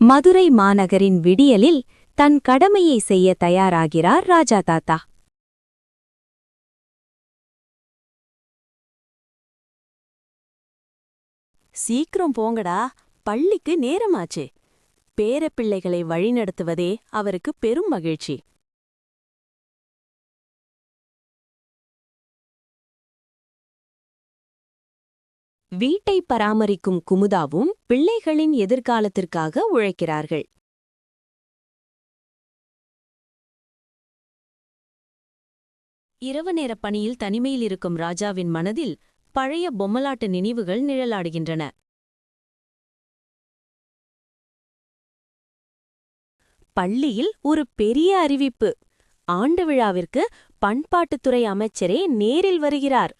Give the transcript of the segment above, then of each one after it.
மதுரை மாநகரின் விடியலில் தன் கடமையை செய்ய தயாராகிறார் ராஜா தாத்தா சீக்கிரம் போங்கடா பள்ளிக்கு நேரமாச்சு. பேரப்பிள்ளைகளை வழிநடத்துவதே அவருக்கு பெரும் மகிழ்ச்சி. வீட்டை பராமரிக்கும் குமுதாவும் பிள்ளைகளின் எதிர்காலத்திற்காக உழைக்கிறார்கள். இரவு நேரப் பணியில் தனிமையில் இருக்கும் ராஜாவின் மனதில் பழைய பொம்மலாட்டு நினைவுகள் நிழலாடுகின்றன. பள்ளியில் ஒரு பெரிய அறிவிப்பு. ஆண்டு விழாவிற்கு பண்பாட்டுத்துறை அமைச்சரே நேரில் வருகிறார்.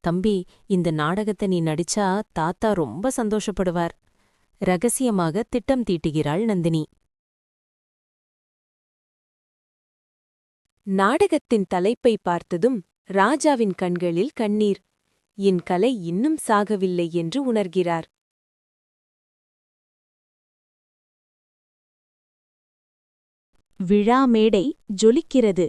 தம்பி இந்த நாடகத்தை நீ நடிச்சா தாத்தா ரொம்ப சந்தோஷப்படுவார். ரகசியமாக திட்டம் தீட்டுகிறாள் நந்தினி. நாடகத்தின் தலைப்பை பார்த்ததும் ராஜாவின் கண்களில் கண்ணீர். என் கலை இன்னும் சாகவில்லை என்று உணர்கிறார். விழா மேடை ஜொலிக்கிறது.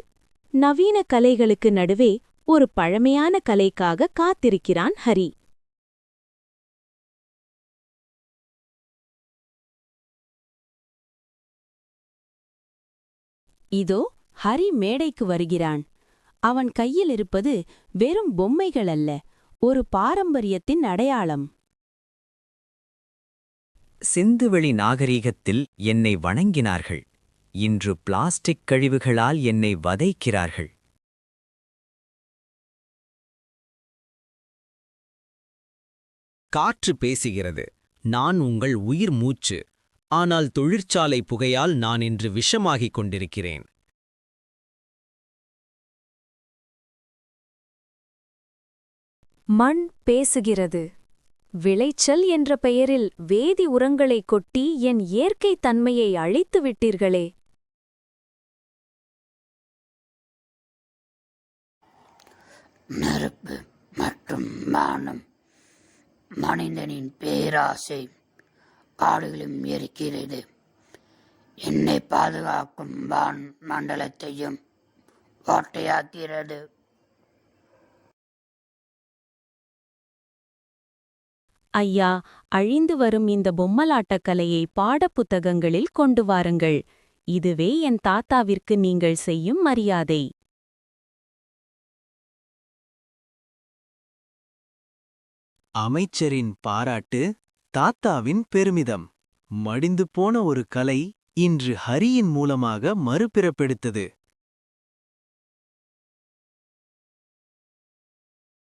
நவீன கலைகளுக்கு நடுவே ஒரு பழமையான கலைக்காக காத்திருக்கிறான் ஹரி. இதோ ஹரி மேடைக்கு வருகிறான். அவன் கையில் இருப்பது வெறும் பொம்மைகள் அல்ல ஒரு பாரம்பரியத்தின் அடையாளம். சிந்துவெளி நாகரீகத்தில் என்னை வணங்கினார்கள். இன்று பிளாஸ்டிக் கழிவுகளால் என்னை வதைக்கிறார்கள். காற்று பேசுகிறது. நான் உங்கள் உயிர் மூச்சு. ஆனால் தொழிற்சாலை புகையால் நான் இன்று விஷமாகிக் கொண்டிருக்கிறேன். மண் பேசுகிறது. விளைச்சல் என்ற பெயரில் வேதி உரங்களைக் கொட்டி என் இயற்கைத் தன்மையை அழித்து விட்டீர்களே. நெருப்பு மற்றும் மனிதனின் பேராசை காடுகளும் எரிக்கிறது என்னை பாதுகாக்கும் வான் மண்டலத்தையும் ஓட்டையாக்கிறது ஐயா அழிந்து வரும் இந்த பொம்மலாட்டக் கலையை பாடப்புத்தகங்களில் கொண்டு வாருங்கள். இதுவே என் தாத்தாவிற்கு நீங்கள் செய்யும் மரியாதை. அமைச்சரின் பாராட்டு தாத்தாவின் பெருமிதம். மடிந்து போன ஒரு கலை இன்று ஹரியின் மூலமாக மறுபிறப்பெடுத்தது.